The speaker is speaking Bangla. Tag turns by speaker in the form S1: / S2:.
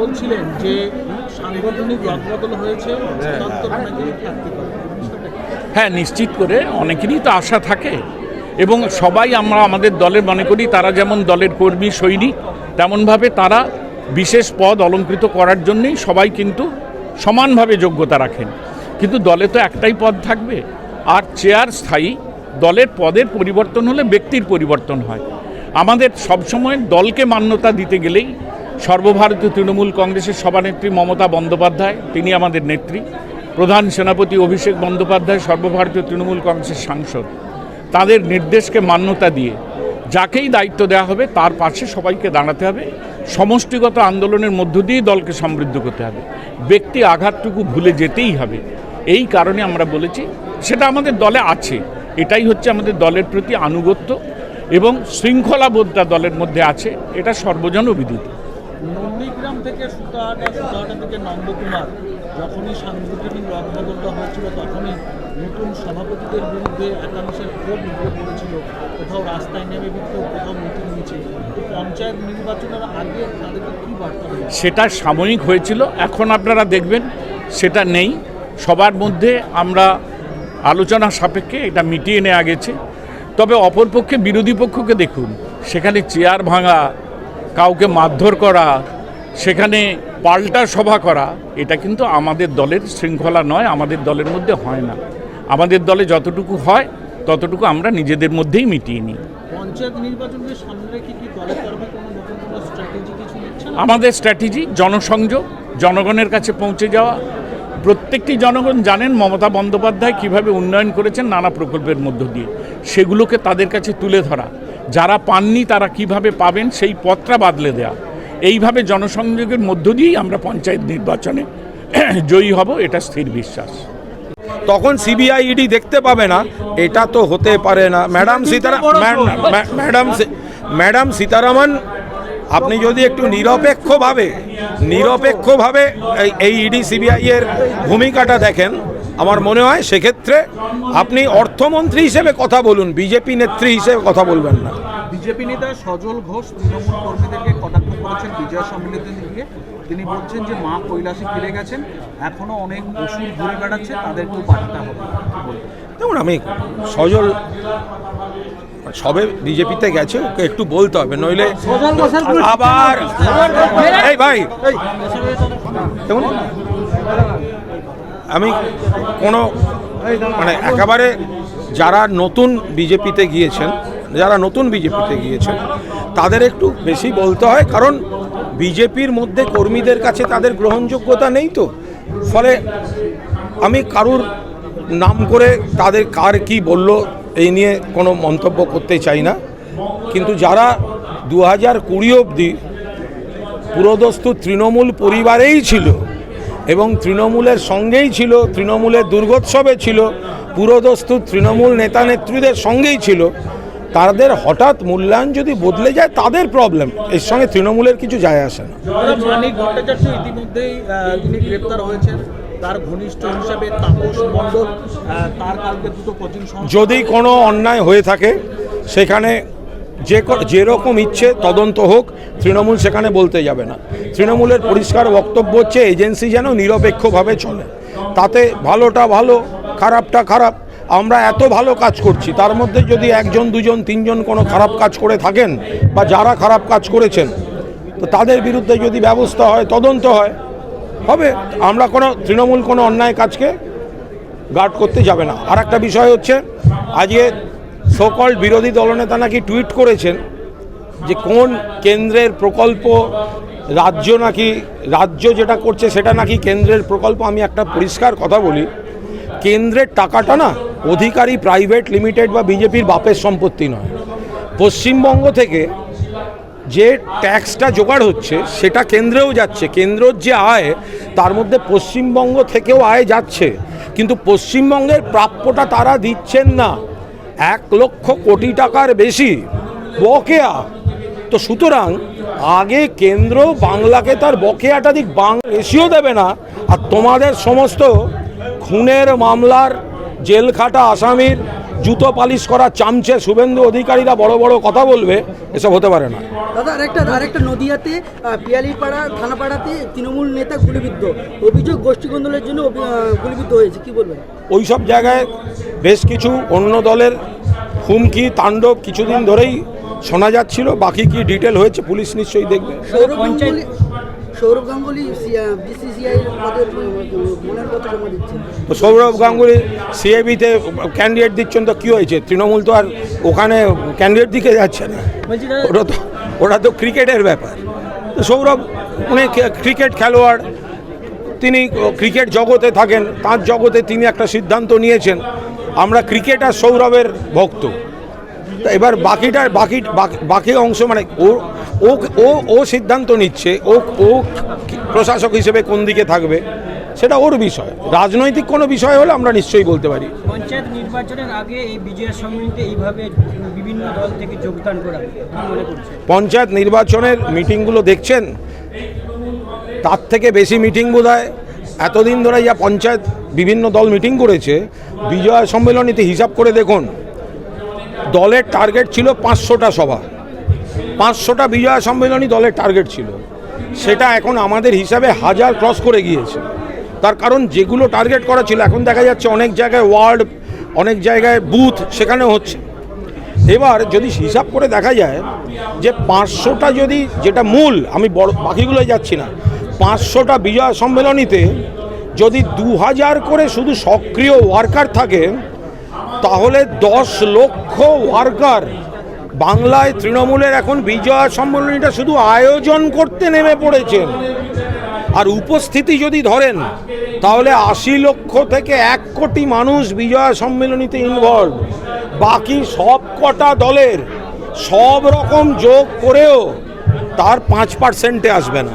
S1: বলছিলেন যে সাংগঠনিক রদবদল হয়েছে কি?
S2: হ্যাঁ নিশ্চিত করে অনেকেরই তো আশা থাকে। এবং সবাই আমরা আমাদের দলের মনে করি তারা যেমন দলের কর্মী সৈনিক তেমনভাবে তারা বিশেষ পদ অলঙ্কৃত করার জন্যই সবাই কিন্তু সমানভাবে যোগ্যতা রাখেন। কিন্তু দলে তো একটাই পদ থাকবে। আর চেয়ার স্থায়ী দলের পদের পরিবর্তন হলে ব্যক্তির পরিবর্তন হয়। আমাদের সবসময় দলকে মান্যতা দিতে গেলেই সর্বভারতীয় তৃণমূল কংগ্রেসের সভানেত্রী মমতা বন্দ্যোপাধ্যায়, তিনি আমাদের নেত্রী। প্রধান সেনাপতি অভিষেক বন্দ্যোপাধ্যায়, সর্বভারতীয় তৃণমূল কংগ্রেসের সাংসদ। তাদের নির্দেশকে মান্যতা দিয়ে যাকেই দায়িত্ব দেওয়া হবে, তার পাশে সবাইকে দাঁড়াতে হবে। সমষ্টিগত আন্দোলনের মধ্য দিয়েই দলকে সমৃদ্ধ করতে হবে। ব্যক্তি আঘাতটুকু ভুলে যেতেই হবে। এই কারণে আমরা বলেছি, সেটা আমাদের দলে আছে। এটাই হচ্ছে আমাদের দলের প্রতি আনুগত্য এবং শৃঙ্খলাবোধটা দলের মধ্যে আছে। এটা সর্বজন বিদিত
S1: নন্দীগ্রাম থেকে সুতাহাটা সুতাহাটা থেকে নন্দকুমার, যখনই সাংগঠনিক রদবদলটা হয়েছিল তখনই নতুন সভাপতিদের বিরুদ্ধে একাংশের ক্ষোভ উঠে পড়েছিল। কোথাও রাস্তায় নেমে বিক্ষোভ কোথাও মিটিং মিছিল পঞ্চায়েত নির্বাচনের আগে তাদেরকে কী বার্তা
S2: সেটা সাময়িক হয়েছিল, এখন আপনারা দেখবেন সেটা নেই। সবার মধ্যে আমরা আলোচনা সাপেক্ষে এটা মিটিয়ে নেওয়া গেছে। তবে অপরপক্ষে বিরোধী পক্ষকে দেখুন, সেখানে চেয়ার ভাঙা কাউকে মারধর করা সেখানে পাল্টা সভা করা এটা কিন্তু আমাদের দলের শৃঙ্খলা নয় আমাদের দলের মধ্যে হয় না। আমাদের দলে যতটুকু হয় ততটুকু আমরা নিজেদের মধ্যেই মিটিয়ে নিই। আমাদের স্ট্র্যাটেজি জনসংযোগ জনগণের কাছে পৌঁছে যাওয়া। প্রত্যেকটি জনগণ জানেন মমতা বন্দ্যোপাধ্যায় কীভাবে উন্নয়ন করেছেন নানা প্রকল্পের মধ্য দিয়ে। সেগুলোকে তাদের কাছে তুলে ধরা। যারা পাননি তারা কীভাবে পাবেন সেই পথটা বাদলে দেয়া। এইভাবে জনসংযোগের মধ্য দিয়েই আমরা পঞ্চায়েত নির্বাচনে জয়ী হব এটা স্থির বিশ্বাস।
S3: তখন সিবিআই ইডি দেখতে পাবে না এটা তো হতে পারে না। ম্যাডাম সীতারা ম্যা- ম্যা- ম্যাডাম ম্যাডাম সীতারামন আপনি যদি একটু নিরপেক্ষভাবে নিরপেক্ষভাবে এই- এই ইডি সিবিআই এর ভূমিকাটা দেখেন আমার মনে হয় সেক্ষেত্রে আপনি অর্থমন্ত্রী হিসেবে কথা বলুন বিজেপি নেত্রী হিসেবে কথা বলবেন না।
S1: বিজেপি নেতা সজল ঘোষ তৃণমূল কর্মীদেরকে কটাক্ষ করেছেন বিজয় সম্মিলিত নিয়ে। তিনি বলছেন যে মা কৈলাসে ফিরে গেছেন এখনও অনেক ওষুধ ঘুরে বেড়াচ্ছে তাদেরকেও পাঠাতে হবে?
S3: দেখুন আমি সজল সবে বিজেপিতে গেছে ওকে একটু বলতে হবে নইলে আবার এই ভাই। দেখুন আমি কোনো মানে একেবারে যারা নতুন বিজেপিতে গিয়েছেন, যারা নতুন বিজেপিতে গিয়েছেন, তাদের একটু বেশি বলতে হয়, কারণ বিজেপির মধ্যে কর্মীদের কাছে তাদের গ্রহণযোগ্যতা নেই তো। ফলে আমি কারুর নাম করে তাদের কার কি বলল, এই নিয়ে কোনো মন্তব্য করতে চাই না। কিন্তু যারা দু হাজার কুড়ি অবধি পুরোদস্তু তৃণমূল পরিবারেই ছিল এবং তৃণমূলের সঙ্গেই ছিল তৃণমূলের দুর্গোৎসবে ছিল পুরোদস্তু তৃণমূল নেতা নেত্রীদের সঙ্গেই ছিল। তাদের হঠাৎ মূল্যায়ন যদি বদলে যায় তাদের প্রবলেম এর সঙ্গে তৃণমূলের কিছু যায় আসে না।
S1: ইতিমধ্যেই তিনি গ্রেপ্তার হয়েছেন। তার ঘনিষ্ঠ হিসাবে তাপস মণ্ডল তার কালকে দুটো
S3: যদি কোনো অন্যায় হয়ে থাকে সেখানে যে যেরকম ইচ্ছে তদন্ত হোক, তৃণমূল সেখানে বলতে যাবে না। তৃণমূলের পরিষ্কার বক্তব্য হচ্ছে, এজেন্সি যেন নিরপেক্ষভাবে চলে। তাতে ভালোটা ভালো, খারাপটা খারাপ। আমরা এত ভালো কাজ করছি, তার মধ্যে যদি একজন, দুজন, তিনজন কোনো খারাপ কাজ করে থাকেন, বা যারা খারাপ কাজ করেছেন, তো তাদের বিরুদ্ধে যদি ব্যবস্থা হয়, তদন্ত হয়, হবে। আমরা কোনো, তৃণমূল কোনো অন্যায় কাজকে গার্ড করতে যাবে না। আর একটা বিষয় হচ্ছে, আজকে সকল বিরোধী দলনেতা নাকি টুইট করেছেন যে কোন কেন্দ্রের প্রকল্প রাজ্য নাকি, রাজ্য যেটা করছে সেটা নাকি কেন্দ্রের প্রকল্প, আমি একটা পরিষ্কার কথা বলি। কেন্দ্রের টাকাটা না অধিকারী প্রাইভেট লিমিটেড বা বিজেপির বাপের সম্পত্তি নয়। পশ্চিমবঙ্গ থেকে যে ট্যাক্সটা জোগাড় হচ্ছে, সেটা কেন্দ্রেও যাচ্ছে। কেন্দ্রর যে আয়, তার মধ্যে পশ্চিমবঙ্গ থেকেও আয় যাচ্ছে। কিন্তু পশ্চিমবঙ্গের প্রাপ্যটা তারা দিচ্ছেন না। এক লক্ষ কোটি টাকার বেশি। বকেয়া। তো সুতরাং আগে কেন্দ্র বাংলাকে তার বকেয়াটা দিক বাং এসিও দেবে না। আর তোমাদের সমস্ত খুনের মামলার জেল খাটা আসামির জুতো পালিশ করা চামচে শুভেন্দু অধিকারীরা বড় বড় কথা বলবে এসব হতে পারে না।
S4: দাদা আরেকটা আরেকটা নদিয়াতে পিয়ালিপাড়া থানাপাড়াতে তৃণমূল নেতা গুলিবিদ্ধ। অভিযোগ গোষ্ঠী গোষ্ঠীকন্দলের জন্য গুলিবিদ্ধ হয়েছে কি বলবেন?
S3: ওই সব জায়গায় বেশ কিছু অন্য দলের হুমকি তাণ্ডব কিছুদিন ধরেই শোনা যাচ্ছিল। বাকি কি ডিটেল হয়েছে পুলিশ নিশ্চয়ই দেখবে।
S4: সৌরভ গাঙ্গুলি সৌরভ গাঙ্গুলি
S3: সিএবিতে ক্যান্ডিডেট দিচ্ছেন তো কী হয়েছে? তৃণমূল তো আর ওখানে ক্যান্ডিডেট দিকে যাচ্ছে না। ওটা তো ওটা তো ক্রিকেটের ব্যাপার। তো সৌরভ উনি ক্রিকেট খেলোয়াড়। তিনি ক্রিকেট জগতে থাকেন। তার জগতে তিনি একটা সিদ্ধান্ত নিয়েছেন। আমরা ক্রিকেট আর সৌরভের ভক্ত। তা এবার বাকিটা বাকি বাকি- অংশ মানে ও ও ও ও সিদ্ধান্ত নিচ্ছে ও ও প্রশাসক হিসেবে কোন দিকে থাকবে সেটা ওর বিষয়। রাজনৈতিক কোনো বিষয় হলে আমরা নিশ্চয়ই বলতে পারি।
S5: পঞ্চায়েত নির্বাচনের আগে এই বিজয়া সম্মিলিতে এইভাবে বিভিন্ন দল থেকে যোগদান করা
S3: পঞ্চায়েত নির্বাচনের মিটিংগুলো দেখছেন? তার থেকে বেশি মিটিং বোধ হয় এতদিন ধরে যা পঞ্চায়েত বিভিন্ন দল মিটিং করেছে, বিজয় সম্মেলনীতে হিসাব করে দেখুন, দলের টার্গেট ছিল পাঁচশোটা সভা। পাঁচশোটা বিজয় সম্মেলনী দলের টার্গেট ছিল। সেটা এখন আমাদের হিসাবে হাজার ক্রস করে গিয়েছে। তার কারণ যেগুলো টার্গেট করা ছিল, এখন দেখা যাচ্ছে অনেক জায়গায় ওয়ার্ড অনেক জায়গায় বুথ সেখানেও হচ্ছে। এবার যদি হিসাব করে দেখা যায় যে পাঁচশোটা যদি, যেটা মূল, আমি বড়, বাকিগুলোয় যাচ্ছি না পাঁচশোটা বিজয় সম্মেলনীতে যদি দু হাজার করে শুধু সক্রিয় ওয়ার্কার থাকে, তাহলে দশ লক্ষ ওয়ার্কার বাংলায় তৃণমূলের এখন বিজয় সম্মেলনীটা শুধু আয়োজন করতে নেমে পড়েছেন। আর উপস্থিতি যদি ধরেন, তাহলে আশি লক্ষ থেকে এক কোটি মানুষ বিজয় সম্মেলনীতে ইনভলভ বাকি সব কটা দলের সব রকম যোগ করেও তার পাঁচ পার্সেন্টে আসবে না।